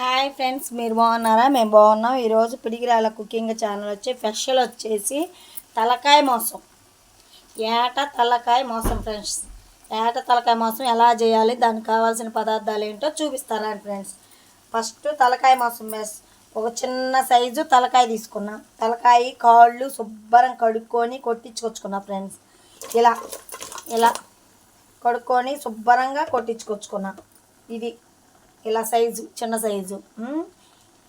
Hi friends మీరు బాగున్నారా? మేము బాగున్నాం. ఈరోజు పిడిగిరాల కుకింగ్ ఛానల్ వచ్చి స్పెషల్ వచ్చేసి తలకాయ మోసం. ఏట తలకాయ మోసం ఫ్రెండ్స్. ఏట తలకాయ మోసం ఎలా చేయాలి దానికి కావాల్సిన పదార్థాలు ఏంటో చూపిస్తారా ఫ్రెండ్స్? ఫస్ట్ తలకాయ మోసం మెస్ ఒక చిన్న సైజు తలకాయ తీసుకున్నా. తలకాయ కాళ్ళు శుభ్రం కడుక్కొని కొట్టించుకొచ్చుకున్నా ఫ్రెండ్స్. ఇలా ఇలా కడుక్కొని శుభ్రంగా కొట్టించుకొచ్చుకున్నా. ఇది ఇలా సైజు చిన్న సైజు.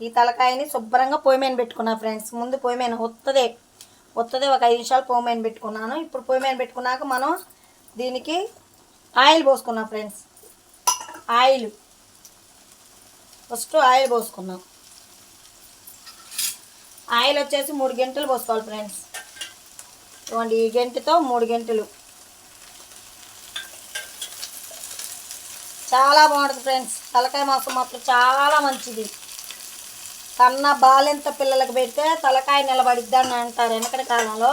ఈ తలకాయని శుభ్రంగా పొయ్యి మీద పెట్టుకున్నా ఫ్రెండ్స్ ముందు పొయ్యి మీద ఒత్తదే. ఒత్తదే ఒక ఐదు నిమిషాలు పొయ్యి పెట్టుకున్నాను. ఇప్పుడు పొయ్యి పెట్టుకున్నాక మనం దీనికి ఆయిల్ పోసుకున్నాం ఫ్రెండ్స్ ఆయిల్. ఫస్ట్ ఆయిల్ పోసుకున్నాం ఆయిల్ వచ్చేసి మూడు గంటలు పోసుకోవాలి ఫ్రెండ్స్ ఇవ్వండి ఈ గంటతో మూడు గంటలు. చాలా బాగుంటుంది ఫ్రెండ్స్. తలకాయ మాంసం మాత్రం చాలా మంచిది. కన్న బాలెంత పిల్లలకు పెడితే తలకాయ నిలబడిద్ది అని అంటారు వెనకటి కాలంలో.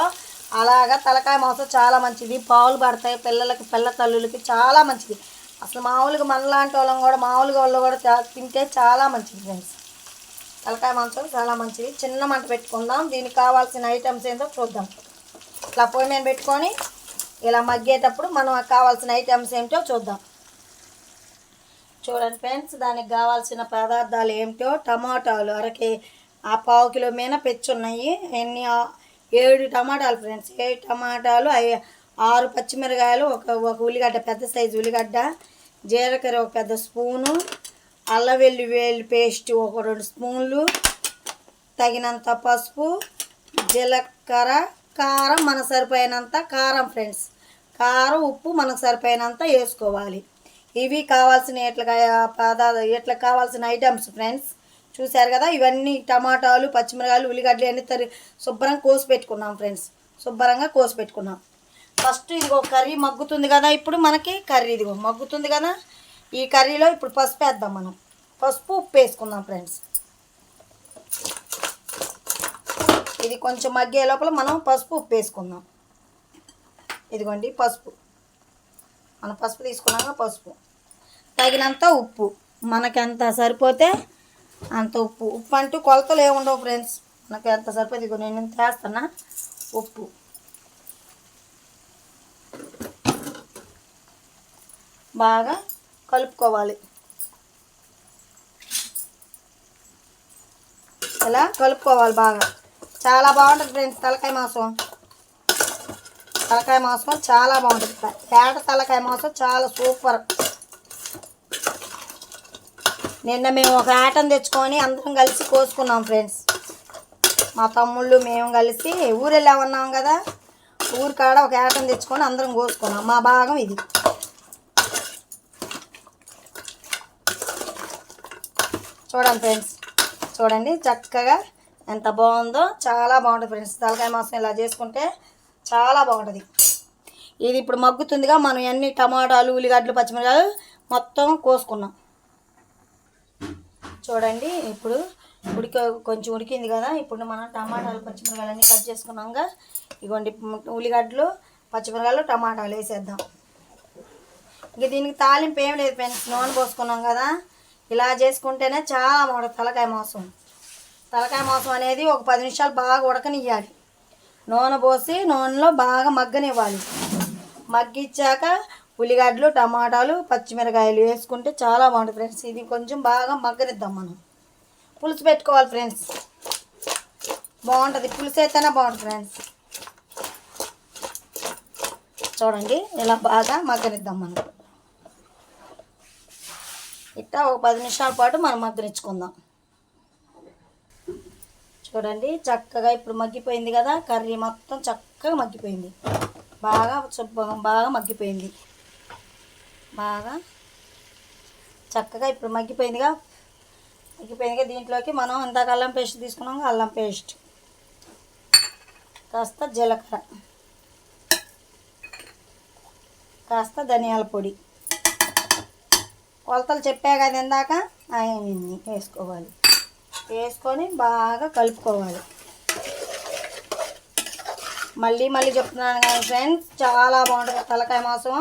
అలాగా తలకాయ మాంసం చాలా మంచిది. పావులు పడతాయి పిల్లలకి పిల్ల తల్లులకి చాలా మంచిది. అసలు మామూలుగా మనలాంటి వాళ్ళం కూడా మామూలుగా వాళ్ళు కూడా తింటే చాలా మంచిది ఫ్రెండ్స్. తలకాయ మాంసం చాలా మంచిది. చిన్న మంట పెట్టుకుందాం. దీనికి కావాల్సిన ఐటమ్స్ ఏంటో చూద్దాం. ఇట్లా పొయ్యి మీద పెట్టుకొని ఇలా మగ్గేటప్పుడు మనం కావాల్సిన ఐటమ్స్ ఏంటో చూద్దాం. చూడండి ఫ్రెండ్స్ దానికి కావాల్సిన పదార్థాలు ఏమిటో? టమాటాలు. అరకే ఆ పావు కిలో మీద పెచ్చున్నాయి ఎన్ని? ఏడు టమాటాలు ఫ్రెండ్స్. ఏడు టమాటాలు అవి ఆరు పచ్చిమిరకాయలు ఒక ఒక ఉల్లిగడ్డ పెద్ద సైజు ఉల్లిగడ్డ జీలకర్ర ఒక పెద్ద స్పూను అల్లం వెల్లి వేలు పేస్ట్ ఒక రెండు స్పూన్లు తగినంత పసుపు జీలకర్ర కారం మనకు సరిపోయినంత కారం ఫ్రెండ్స్. కారం ఉప్పు మనకు సరిపోయినంత వేసుకోవాలి. ఇవి కావాల్సిన ఎట్లా పదార్థ ఎట్లా కావాల్సిన ఐటమ్స్ ఫ్రెండ్స్? చూశారు కదా? ఇవన్నీ టమాటాలు పచ్చిమిరకాయలు ఉల్లిగడ్డలు అన్ని తరి శుభ్రంగా కోసి పెట్టుకున్నాం ఫ్రెండ్స్. శుభ్రంగా కోసి పెట్టుకున్నాం. ఫస్ట్ ఇదిగో కర్రీ మగ్గుతుంది కదా? ఇప్పుడు మనకి కర్రీ ఇదిగో మగ్గుతుంది కదా? ఈ కర్రీలో ఇప్పుడు పసుపు వేద్దాం మనం. పసుపు ఉప్పు వేసుకుందాం ఫ్రెండ్స్. ఇది కొంచెం మగ్గే లోపల మనం పసుపు ఉప్పు వేసుకుందాం. ఇదిగోండి పసుపు. మన పసుపు తీసుకున్నాక పసుపు. తగినంత ఉప్పు. మనకి ఎంత సరిపోతే అంత ఉప్పు. ఉప్పు అంటూ కొలతలు ఏముండవు ఫ్రెండ్స్. మనకు ఎంత సరిపోతే ఇదిగో నేను ఇంత వేస్తున్నా ఉప్పు. బాగా కలుపుకోవాలి. ఇలా కలుపుకోవాలి బాగా. చాలా బాగుంటుంది ఫ్రెండ్స్ తలకాయ మాంసం. తలకాయ మాంసం చాలా బాగుంటుంది. ఏట తలకాయ మాంసం చాలా సూపర్. నిన్న మేము ఒక ఆటం తెచ్చుకొని అందరం కలిసి కోసుకున్నాం ఫ్రెండ్స్. మా తమ్ముళ్ళు మేము కలిసి ఊరు వెళ్ళామన్నాం కదా? ఊరు కాడ ఒక ఆటం తెచ్చుకొని అందరం కోసుకున్నాం. మా భాగం ఇది. చూడండి ఫ్రెండ్స్. చూడండి చక్కగా ఎంత బాగుందో. చాలా బాగుంటుంది ఫ్రెండ్స్. తలకాయ మాసం ఇలా చేసుకుంటే చాలా బాగుంటుంది. ఇది ఇప్పుడు మగ్గుతుందిగా. మనం అన్ని టమాటాలు ఉల్లిగడ్డలు పచ్చిమిరకాయలు మొత్తం కోసుకున్నాం. చూడండి ఇప్పుడు ఉడిక కొంచెం ఉడికింది కదా ఇప్పుడు మనం టమాటాలు పచ్చిమిరకాయలు అన్నీ కట్ చేసుకున్నాక ఇగోండి ఉల్లిగడ్డలు పచ్చిమిరకాయలు టమాటాలు వేసేద్దాం. ఇంక దీనికి తాలింపు ఏం లేదు ఫ్రెండ్స్ నూనె పోసుకున్నాం కదా. ఇలా చేసుకుంటేనే చాలా బాగుంటుంది తలకాయ మాంసం. తలకాయ మాంసం అనేది ఒక పది నిమిషాలు బాగా ఉడకనివ్వాలి నూనె పోసి నూనెలో బాగా మగ్గనివ్వాలి. మగ్గిచ్చాక ఉల్లిగడ్డలు టమాటాలు పచ్చిమిరకాయలు వేసుకుంటే చాలా బాగుంటుంది ఫ్రెండ్స్. ఇది కొంచెం బాగా మగ్గనిద్దాం మనం. పులుసు పెట్టుకోవాలి ఫ్రెండ్స్. బాగుంటుంది. పులుసు అయితేనే బాగుంటుంది ఫ్రెండ్స్. చూడండి ఇలా బాగా మగ్గనిద్దాం మనం. ఇట్టా ఒక పది నిమిషాల పాటు మనం మగ్గనిచ్చుకుందాం. చూడండి చక్కగా ఇప్పుడు మగ్గిపోయింది కదా. కర్రీ మొత్తం చక్కగా మగ్గిపోయింది. బాగా బాగా మగ్గిపోయింది. బాగా చక్కగా ఇప్పుడు మగ్గిపోయిందిగా. మగ్గిపోయిందిగా దీంట్లోకి మనం ఇందాక అల్లం పేస్ట్ తీసుకున్నాం అల్లం పేస్ట్. కాస్త జీలకర్ర. కాస్త ధనియాల పొడి. కొలతలు చెప్పా కదా ఇందాక అవన్నీ వేసుకోవాలి. వేసుకొని బాగా కలుపుకోవాలి. మళ్ళీ మళ్ళీ చెప్తున్నాను కానీ ఫ్రెండ్స్ చాలా బాగుంటుంది తలకాయ మాంసం.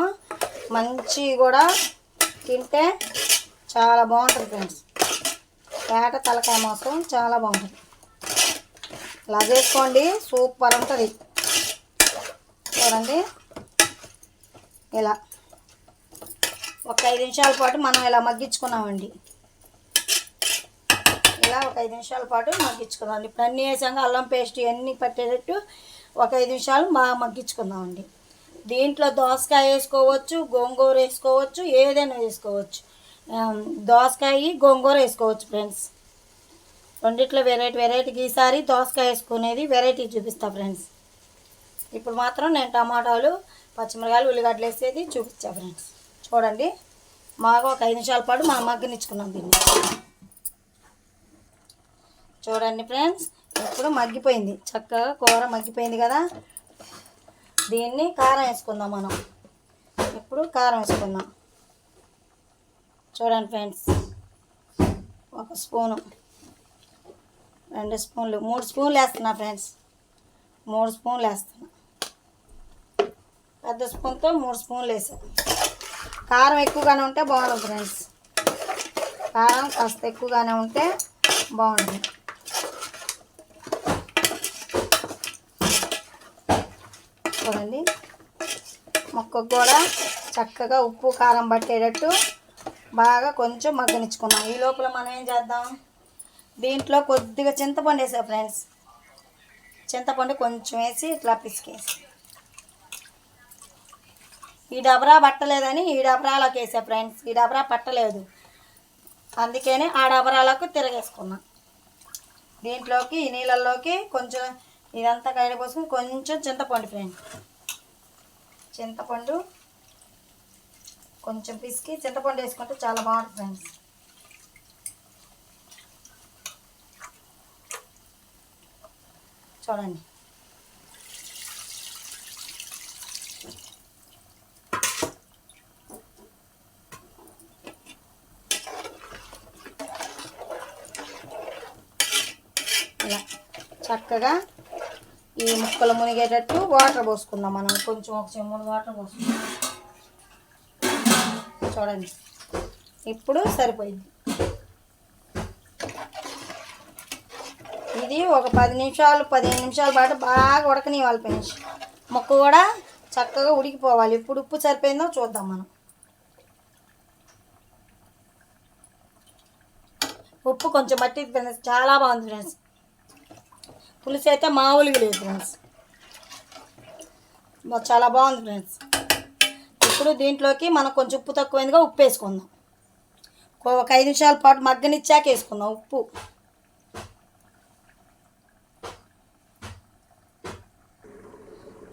మంచి కూడా తింటే చాలా బాగుంటుంది ఫ్రెండ్స్. పేట తలకాయ మాసం చాలా బాగుంటుంది. ఇలా చేసుకోండి సూపర్ ఉంటుంది. చూడండి. ఇలా ఒక ఐదు నిమిషాల పాటు మనం ఇలా మగ్గించుకున్నామండి. ఇలా ఒక ఐదు నిమిషాల పాటు మగ్గించుకుందాం ఇప్పుడు అన్నీ వేసాక అల్లం పేస్ట్ ఇవన్నీ పట్టేటట్టు ఒక ఐదు నిమిషాలు బాగా మగ్గించుకుందామండి. దీంట్లో దోసకాయ వేసుకోవచ్చు గోంగూర వేసుకోవచ్చు ఏదైనా వేసుకోవచ్చు. దోసకాయ గోంగూర వేసుకోవచ్చు ఫ్రెండ్స్. రెండిట్లో వెరైటీ వెరైటీకి ఈసారి దోసకాయ వేసుకునేది వెరైటీ చూపిస్తా ఫ్రెండ్స్. ఇప్పుడు మాత్రం నేను టమాటాలు పచ్చిమిరకాయలు ఉల్లిగడ్డలు వేసేది చూపించా ఫ్రెండ్స్. చూడండి మాకు ఒక ఐదు నిమిషాల పాటు మా మగ్గనిచ్చుకున్నాం దీన్ని. చూడండి ఫ్రెండ్స్ ఇప్పుడు మగ్గిపోయింది. చక్కగా కూర మగ్గిపోయింది కదా. దీన్ని కారం వేసుకుందాం మనం. ఇప్పుడు కారం వేసుకుందాం. చూడండి ఫ్రెండ్స్ ఒక స్పూను. రెండు స్పూన్లు. మూడు స్పూన్లు వేస్తున్నా ఫ్రెండ్స్. మూడు స్పూన్లు వేస్తున్నా. పెద్ద స్పూన్తో మూడు స్పూన్లు వేసా. కారం ఎక్కువగానే ఉంటే బాగుంటుంది ఫ్రెండ్స్. కారం కాస్త ఎక్కువగానే ఉంటే బాగుంటుంది. చూడండి మొక్కకు కూడా చక్కగా ఉప్పు కారం పట్టేటట్టు బాగా కొంచెం మగ్గనిచ్చుకున్నాం ఈ లోపల మనం ఏం చేద్దాం? దీంట్లో కొద్దిగా చింతపండు వేసా ఫ్రెండ్స్. చింతపండు కొంచెం వేసి ఇట్లా పిసికేసి. ఈ డబరా పట్టలేదని ఈ డబరాలోకి వేసా ఫ్రెండ్స్. ఈ డబరా పట్టలేదు. అందుకనే ఆ డబరాలకు తిరగేసుకున్నా. దీంట్లోకి ఈ నీళ్ళల్లోకి కొంచెం ఇదంతా కైడ పోసుకుని కొంచెం చింతపండు ఫ్రెండ్. చింతపండు కొంచెం పిసికి చింతపండు వేసుకుంటే చాలా బాగుంటుంది ఫ్రెండ్స్. చూడండి. ఇలా చక్కగా ఈ ముక్కలు మునిగేటట్టు వాటర్ పోసుకుందాం మనం. కొంచెం ఒక చెమ్ముడు వాటర్ పోసుకుందాం. చూడండి. ఇప్పుడు సరిపోయింది. ఇది ఒక పది నిమిషాలు పదిహేను నిమిషాల పాటు బాగా ఉడకనివ్వాలి ఫ్రెండ్స్. ముక్క కూడా చక్కగా ఉడికిపోవాలి. ఇప్పుడు ఉప్పు సరిపోయిందో చూద్దాం మనం. ఉప్పు కొంచెం మట్టి ఫ్రెండ్స్. చాలా బాగుంది ఫ్రెండ్స్. పులుసు అయితే మామూలుగా లేదు ఫ్రెండ్స్. చాలా బాగుంది ఫ్రెండ్స్. ఇప్పుడు దీంట్లోకి మనం కొంచెం ఉప్పు తక్కువైందిగా ఉప్పు వేసుకుందాం. ఒక- ఐదు నిమిషాల పాటు మగ్గనిచ్చాక వేసుకుందాం ఉప్పు.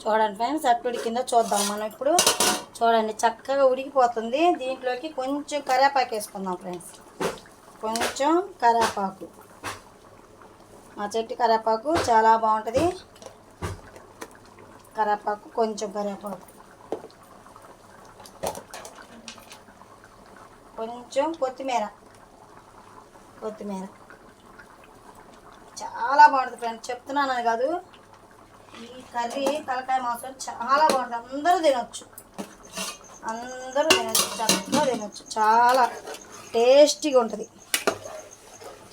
చూడండి ఫ్రెండ్స్ అట్టు ఉడికిందో చూద్దాం మనం ఇప్పుడు. చూడండి చక్కగా ఉడికిపోతుంది. దీంట్లోకి కొంచెం కరేపాకు వేసుకుందాం ఫ్రెండ్స్. కొంచెం కరేపాకు మా చెట్టు కరేపాకు చాలా బాగుంటుంది. కరేపాకు కొంచెం కరేపాకు. కొంచెం కొత్తిమీర. కొత్తిమీర. చాలా బాగుంటుంది ఫ్రెండ్స్. చెప్తున్నానని కాదు. ఈ కర్రీ తలకాయ మాంసం చాలా బాగుంటుంది. అందరూ తినొచ్చు. అందరూ తినొచ్చు. చక్కగా తినొచ్చు. చాలా టేస్టీగా ఉంటుంది.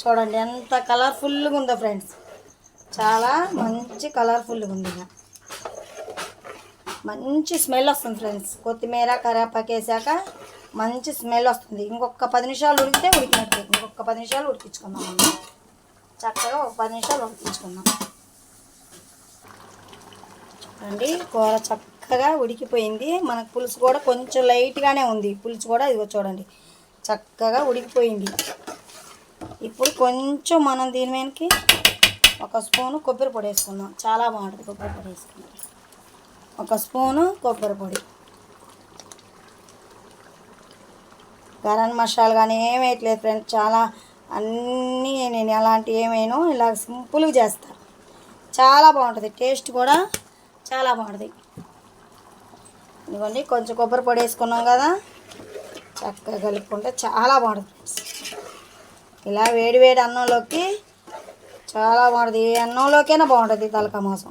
చూడండి ఎంత కలర్ఫుల్గా ఉందో ఫ్రెండ్స్ చాలా మంచి కలర్ఫుల్గా ఉంది మంచి స్మెల్ వస్తుంది ఫ్రెండ్స్ కొత్తిమీర కరేపాకు వేసాక మంచి స్మెల్ వస్తుంది. ఇంకొక పది నిమిషాలు ఉడికితే ఉడికినట్టు. ఇంకొక పది నిమిషాలు ఉడికించుకుందాం మనం చక్కగా ఒక పది నిమిషాలు ఉడికించుకుందాం. అండి కూర చక్కగా ఉడికిపోయింది. మనకు పులుసు కూడా కొంచెం లైట్గానే ఉంది. పులుసు కూడా ఇదిగో చూడండి చక్కగా ఉడికిపోయింది. ఇప్పుడు కొంచెం మనం దీని మీదకి ఒక స్పూను కొబ్బరి పొడి వేసుకుందాం. చాలా బాగుంటుంది కొబ్బరి పొడి వేసుకుందాం ఒక స్పూను కొబ్బరి పొడి. గరం మసాలా కానీ ఏం వేయట్లేదు ఫ్రెండ్స్. చాలా అన్నీ నేను ఎలాంటి ఏమైనా ఇలా సింపుల్గా చేస్తా. చాలా బాగుంటుంది. టేస్ట్ కూడా చాలా బాగుంటుంది. ఇదిగోండి కొంచెం కొబ్బరి పొడి వేసుకున్నాం కదా. చక్కగా కలుపుకుంటే చాలా బాగుంటుంది. ఇలా వేడి వేడి అన్నంలోకి చాలా బాగుంటుంది. ఏ అన్నంలోకైనా బాగుంటుంది తలకా మాంసం.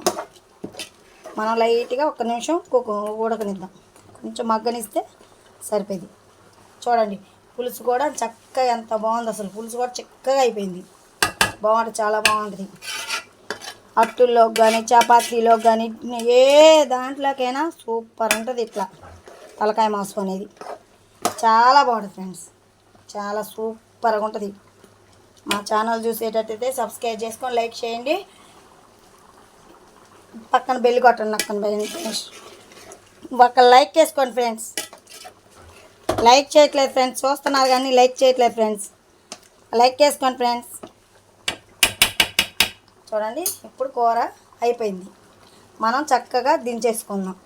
మనం లైట్గా ఒక్క నిమిషం కుకు ఉడకనిద్దాం. కొంచెం మగ్గనిస్తే సరిపోయింది. చూడండి పులుసు కూడా చక్కగా ఎంత బాగుంది అసలు. పులుసు కూడా చక్కగా అయిపోయింది. బాగుంటుంది చాలా బాగుంటుంది. అట్టుల్లో కానీ చపాతీలో కానీ ఏ దాంట్లోకైనా సూపర్ ఉంటుంది ఇట్లా తలకాయ మాంసం అనేది. చాలా బాగుంటుంది ఫ్రెండ్స్. చాలా సూపర్గా ఉంటుంది. మా ఛానల్ చూసేటట్టయితే సబ్స్క్రైబ్ చేసుకొని లైక్ చేయండి. పక్కన బెల్లి కొట్టండి పక్కన ఫ్రెండ్స్. ఒక లైక్ చేసుకోండి ఫ్రెండ్స్. లైక్ చేయట్లేదు ఫ్రెండ్స్. చూస్తున్నారు కానీ లైక్ చేయట్లేదు ఫ్రెండ్స్. లైక్ చేసుకోండి ఫ్రెండ్స్. చూడండి ఇప్పుడు కూర అయిపోయింది. మనం చక్కగా దించేసుకుందాం.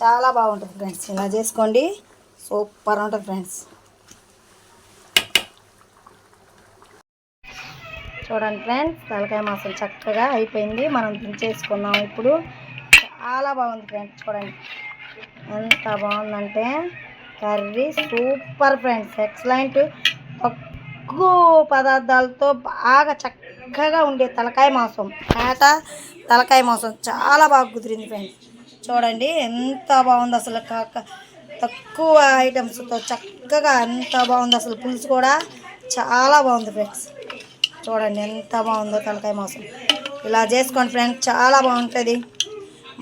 చాలా బాగుంటుంది ఫ్రెండ్స్. ఇలా చేసుకోండి. సూపర్ ఉంటుంది ఫ్రెండ్స్. చూడండి ఫ్రెండ్స్ తలకాయ మాసం చక్కగా అయిపోయింది. మనం దించేసుకుందాం ఇప్పుడు. చాలా బాగుంది ఫ్రెండ్స్ చూడండి. ఎంత బాగుందంటే కర్రీ సూపర్ ఫ్రెండ్స్ ఎక్సలెంట్. తక్కువ పదార్థాలతో బాగా చక్కగా ఉండే తలకాయ మాంసం. మేత తలకాయ మాంసం చాలా బాగా కుదిరింది ఫ్రెండ్స్. చూడండి ఎంత బాగుంది అసలు కాక తక్కువ ఐటమ్స్తో చక్కగా ఎంత బాగుంది అసలు పులుసు కూడా. చాలా బాగుంది ఫ్రెండ్స్. చూడండి ఎంత బాగుందో తలకాయ మాంసం. ఇలా చేసుకోండి ఫ్రెండ్స్ చాలా బాగుంటుంది.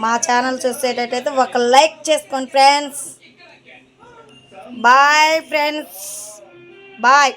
మా ఛానల్ చూసేటట్టయితే ఒక లైక్ చేసుకోండి ఫ్రెండ్స్. Bye friends. బాయ్.